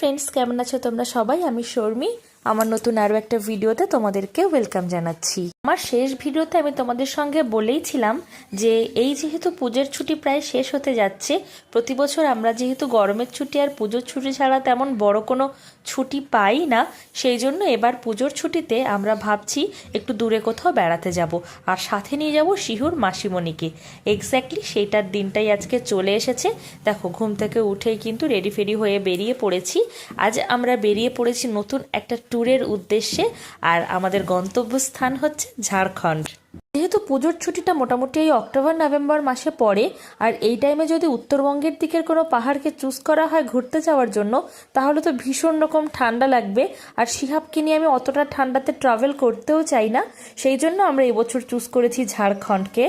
Friends কেমন আছো তোমরা সবাই? আমি শর্মি। আমার নতুন আরও একটা ভিডিওতে তোমাদেরকে ওয়েলকাম জানাচ্ছি। আমার শেষ ভিডিওতে আমি তোমাদের সঙ্গে বলেইছিলাম যে এই যেহেতু পুজোর ছুটি প্রায় শেষ হতে যাচ্ছে, প্রতি বছর আমরা যেহেতু গরমের ছুটি আর পুজোর ছুটি ছাড়া তেমন বড় কোনো ছুটি পাই না, সেই জন্য এবার পুজোর ছুটিতে আমরা ভাবছি একটু দূরে কোথাও বেড়াতে যাব আর সাথে নিয়ে যাব শিহুর মাসিমণিকে। এক্স্যাক্টলি সেইটার দিনটাই আজকে চলে এসেছে। দেখো, ঘুম থেকে উঠেই কিন্তু রেডি ফেডি হয়ে বেরিয়ে পড়েছি। আজ আমরা বেরিয়ে পড়েছি নতুন একটা ট্যুরের উদ্দেশ্যে আর আমাদের গন্তব্যস্থান হচ্ছে ঝাড়খণ্ড। যেহেতু পুজোর ছুটিটা মোটামুটি এই অক্টোবর, নভেম্বর মাসে পড়ে, আর এই টাইমে যদি উত্তরবঙ্গের দিকের কোনো পাহাড়কে চুজ করা হয় ঘুরতে যাওয়ার জন্য, তাহলে তো ভীষণ রকম ঠান্ডা লাগবে। আর শিহাবকে নিয়ে আমি অতটা ঠান্ডাতে ট্রাভেল করতেও চাই না, সেই জন্য আমরা এবছর চুজ করেছি ঝাড়খণ্ডকে।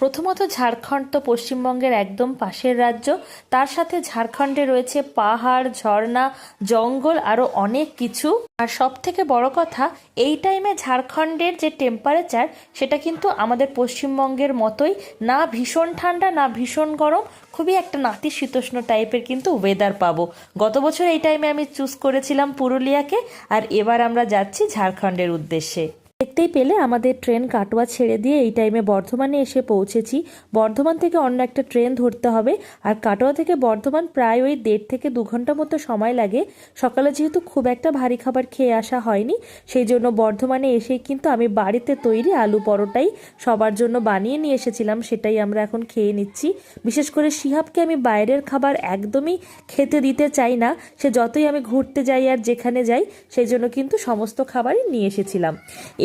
প্রথমত ঝাড়খণ্ড তো পশ্চিমবঙ্গের একদম পাশের রাজ্য। তার সাথে ঝাড়খণ্ডে রয়েছে পাহাড়, ঝর্ণা, জঙ্গল আরও অনেক কিছু। আর সব থেকে বড় কথা, এই টাইমে ঝাড়খণ্ডের যে টেম্পারেচার সেটা কিন্তু আমাদের পশ্চিমবঙ্গের মতোই। না ভীষণ ঠান্ডা, না ভীষণ গরম, খুবই একটা নাতিশীতোষ্ণ টাইপের কিন্তু ওয়েদার পাবো। গত বছর এই টাইমে আমি চুজ করেছিলাম পুরুলিয়াকে, আর এবার আমরা যাচ্ছি ঝাড়খণ্ডের উদ্দেশ্যে। দেখতেই পেলে আমাদের ট্রেন কাটোয়া ছেড়ে দিয়ে এই টাইমে বর্ধমানে এসে পৌঁছেছি। বর্ধমান থেকে অন্য একটা ট্রেন ধরতে হবে। আর কাটোয়া থেকে বর্ধমান প্রায় ওই দেড় থেকে দু ঘণ্টা মতো সময় লাগে। সকালে যেহেতু খুব একটা ভারী খাবার খেয়ে আসা হয়নি, সেই জন্য বর্ধমানে এসেই কিন্তু আমি বাড়িতে তৈরি আলু পরোটাই সবার জন্য বানিয়ে নিয়ে এসেছিলাম, সেটাই আমরা এখন খেয়ে নিচ্ছি। বিশেষ করে শিহাবকে আমি বাইরের খাবার একদমই খেতে দিতে চাই না। সে যতই আমি ঘুরতে যাই আর যেখানে যাই, সেই জন্য কিন্তু সমস্ত খাবারই নিয়ে এসেছিলাম।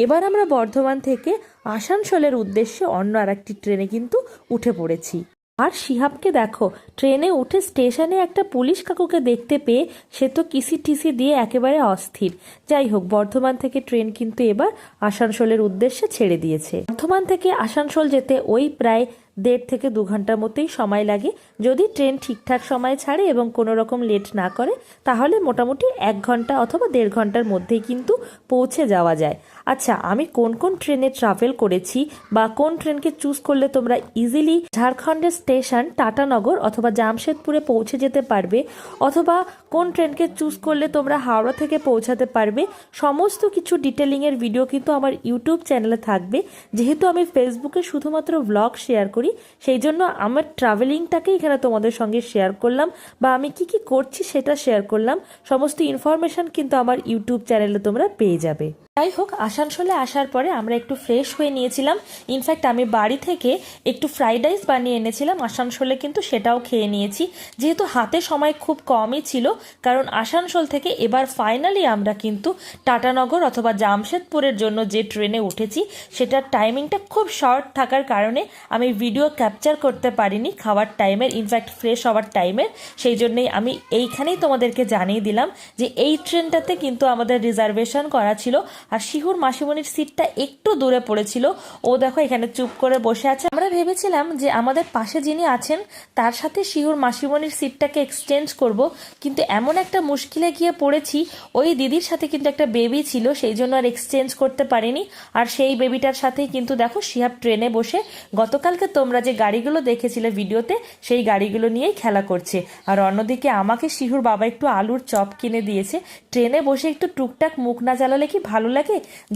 এবার আমরা বর্ধমান থেকে আসানসোলের উদ্দেশ্যে অন্য আর একটি ট্রেনে কিন্তু উঠে পড়েছি। আর শিহাবকে দেখো, ট্রেনে উঠে স্টেশনে একটা পুলিশ কাকুকে দেখতে পেয়ে সে তো কিসি টিসি দিয়ে একেবারে অস্থির। যাই হোক, বর্ধমান থেকে ট্রেন কিন্তু এবার আসানসোলের উদ্দেশ্যে ছেড়ে দিয়েছে। বর্ধমান থেকে আসানসোল যেতে ওই প্রায় দেড় থেকে দু ঘণ্টার মতোই সময় লাগে। যদি ট্রেন ঠিকঠাক সময় ছাড়ে এবং কোনো রকম লেট না করে, তাহলে মোটামুটি এক ঘণ্টা অথবা দেড় ঘণ্টার মধ্যেই কিন্তু পৌঁছে যাওয়া যায়। আচ্ছা আমি কোন কোন ট্রেনে ট্রাভেল করেছি বা কোন ট্রেনকে চুজ করলে তোমরা ইজিলি ঝাড়খণ্ডের স্টেশন টাটানগর অথবা জামশেদপুরে পৌঁছে যেতে পারবে অথবা কোন ট্রেনকে চুজ করলে তোমরা হাওড়া থেকে পৌঁছাতে পারবে, সমস্ত কিছু ডিটেলিংয়ের ভিডিও কিন্তু আমার ইউটিউব চ্যানেলে থাকবে। যেহেতু আমি ফেসবুকে শুধুমাত্র ব্লগ শেয়ার করি সেই জন্য আমার ট্রাভেলিংটাকে এখানে তোমাদের সঙ্গে শেয়ার করলাম বা আমি কি কি করছি সেটা শেয়ার করলাম। সমস্ত ইনফরমেশান কিন্তু আমার ইউটিউব চ্যানেলে তোমরা পেয়ে যাবে। যাই হোক, আসানসোলে আসার পরে আমরা একটু ফ্রেশ হয়ে নিয়েছিলাম। ইনফ্যাক্ট আমি বাড়ি থেকে একটু ফ্রাইড রাইস বানিয়ে এনেছিলাম। আসানসোলে কিন্তু সেটাও খেয়ে নিয়েছি। যেহেতু হাতে সময় খুব কমই ছিল, কারণ আসানসোল থেকে এবার ফাইনালি আমরা কিন্তু টাটানগর অথবা জামশেদপুরের জন্য যে ট্রেনে উঠেছি, সেটার টাইমিংটা খুব শর্ট থাকার কারণে আমি ভিডিও ক্যাপচার করতে পারিনি খাওয়ার টাইমের ইনফ্যাক্ট ফ্রেশ হওয়ার টাইমের সেই জন্যেই আমি এইখানেই তোমাদেরকে জানিয়ে দিলাম যে এই ট্রেনটাতে কিন্তু আমাদের রিজার্ভেশন করা ছিল। আর শিহুর মাসিমণির সিটটা একটু দূরে পড়েছিল। ও দেখো এখানে চুপ করে বসে আছে। আমরা ভেবেছিলাম যে আমাদের পাশে যিনি আছেন, তার সাথে শিহুর মাসিমণির সিটটাকে এক্সচেঞ্জ করব। কিন্তু এমন একটা মুশকিলে গিয়ে পড়েছি, ওই দিদির সাথে কিন্তু একটা বেবি ছিল, সেই জন্য আর এক্সচেঞ্জ করতে পারিনি। আর সেই বেবিটার সাথেই কিন্তু দেখো শিহাব ট্রেনে বসে, গতকালকে তোমরা যে গাড়িগুলো দেখেছিলে ভিডিওতে, সেই গাড়িগুলো নিয়েই খেলা করছে। আর অন্যদিকে আমাকে শিহুর বাবা একটু আলুর চপ কিনে দিয়েছে। ট্রেনে বসে একটু টুকটাক মুখ না জ্বালালে কি ভালো লাগে?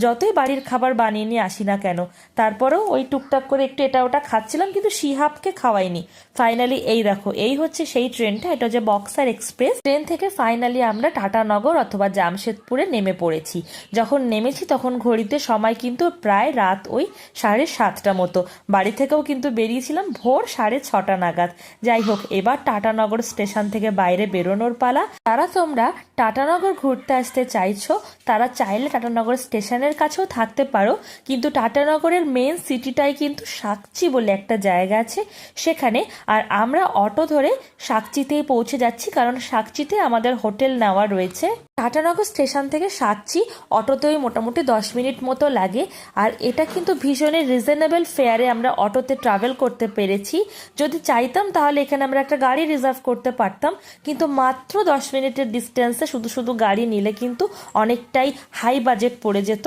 যতই বাড়ির খাবার বানিয়ে নিয়ে আসি না কেন, তারপরেও ওই টুকটাক করে একটু এটা ওটা খাচ্ছিলাম কিন্তু শিহাবকে খাওয়াইনি। ফাইনালি এই দেখো, এই হচ্ছে সেই ট্রেনটা, এটা হচ্ছে বক্সার এক্সপ্রেস। ট্রেন থেকে ফাইনালি আমরা টাটানগর অথবা জামশেদপুরে নেমে পড়েছি। যখন নেমেছি তখন ঘড়িতে সময় কিন্তু প্রায় রাত ওই সাড়ে সাতটা মতো। বাড়ি থেকেও কিন্তু বেরিয়েছিলাম ভোর সাড়ে ছটা নাগাদ। যাই হোক, এবার টাটানগর স্টেশন থেকে বাইরে বেরোনোর পালা। তারা তোমরা টাটানগর ঘুরতে আসতে চাইছো, তারা চাইলে টাটানগর স্টেশনের কাছেও থাকতে পারো, কিন্তু টাটানগরের মেন সিটিটাই কিন্তু সাকচি বলে একটা জায়গা আছে সেখানে। আর আমরা অটো ধরে সাকচিতেই পৌঁছে যাচ্ছি, কারণ সাকচিতে আমাদের হোটেল নেওয়া রয়েছে। টাটানগর স্টেশন থেকে সাকচি অটোতেই মোটামুটি দশ মিনিট মতো লাগে। আর এটা কিন্তু ভীষণই রিজনেবল ফেয়ারে আমরা অটোতে ট্রাভেল করতে পেরেছি। যদি চাইতাম তাহলে এখানে আমরা একটা গাড়ি রিজার্ভ করতে পারতাম, কিন্তু মাত্র দশ মিনিটের ডিস্টেন্সে শুধু শুধু গাড়ি নিলে কিন্তু অনেকটাই হাই বাজেট পড়ে যেত।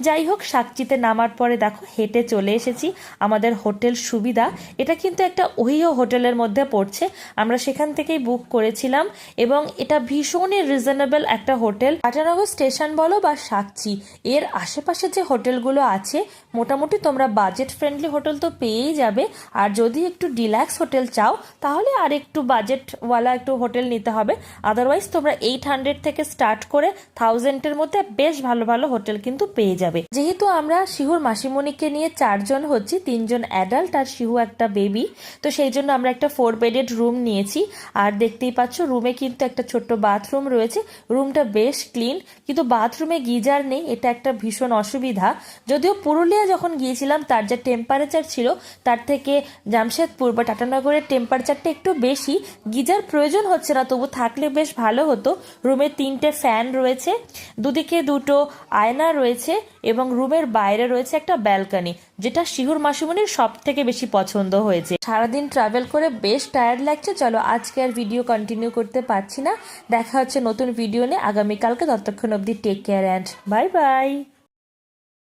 যাই হোক সাকচিতে নামার পরে দেখো হেঁটে চলে এসেছি। আমাদের হোটেল সুবিধা। এটা কিন্তু একটা ওহিও হোটেলের মধ্যে পড়ছে। আমরা সেখান থেকেই বুক করেছিলাম এবং এটা ভীষণই রিজনেবল একটা হোটেল। আটানগর স্টেশন বলো বা সাকচি এর আশেপাশে যে হোটেলগুলো আছে, মোটামুটি তোমরা বাজেট ফ্রেন্ডলি হোটেল তো পেয়েই যাবে। আর যদি একটু ডিল্যাক্স হোটেল চাও, তাহলে আর একটু বাজেটওয়ালা একটু হোটেল নিতে হবে। আদারওয়াইজ তোমরা এইট হান্ড্রেড থেকে স্টার্ট করে থাউজেন্ডের মধ্যে বেশ ভালো ভালো হোটেল কিন্তু পেয়ে যাবে। যেহেতু আমরা শিহুর মাসিমণিকে নিয়ে চারজন হচ্ছি, তিনজন অ্যাডাল্ট আর শিহু একটা বেবি তো সেই জন্য আমরা একটা ফোর বেডেড রুম নিয়েছি। আর দেখতেই পাচ্ছ রুমে কিন্তু একটা ছোট্ট বাথরুম রয়েছে। রুমটা বেশ ক্লিন কিন্তু বাথরুমে গিজার নেই, এটা একটা ভীষণ অসুবিধা। যদিও পুরুলিয়া যখন গিয়েছিলাম, তার যে টেম্পারেচার ছিল, তার থেকে জামশেদপুর বা টাটানগরের টেম্পারেচারটা একটু বেশি। গিজার প্রয়োজন হচ্ছে না, তবু থাকলে বেশ ভালো হতো। রুমে তিনটে ফ্যান রয়েছে, দুদিকে দুটো আয়না রয়েছে এবং রুমের বাইরে রয়েছে একটা ব্যালকানি, যেটা শিহুর মাসুমনির সব থেকে বেশি পছন্দ হয়েছে। সারাদিন ট্রাভেল করে বেশ টায়ার্ড লাগছে, চলো আজকে আর ভিডিও কন্টিনিউ করতে পারছি না। দেখা হচ্ছে নতুন ভিডিও নিয়ে। আগামীকালকে ততক্ষণ অব্দি take care and bye bye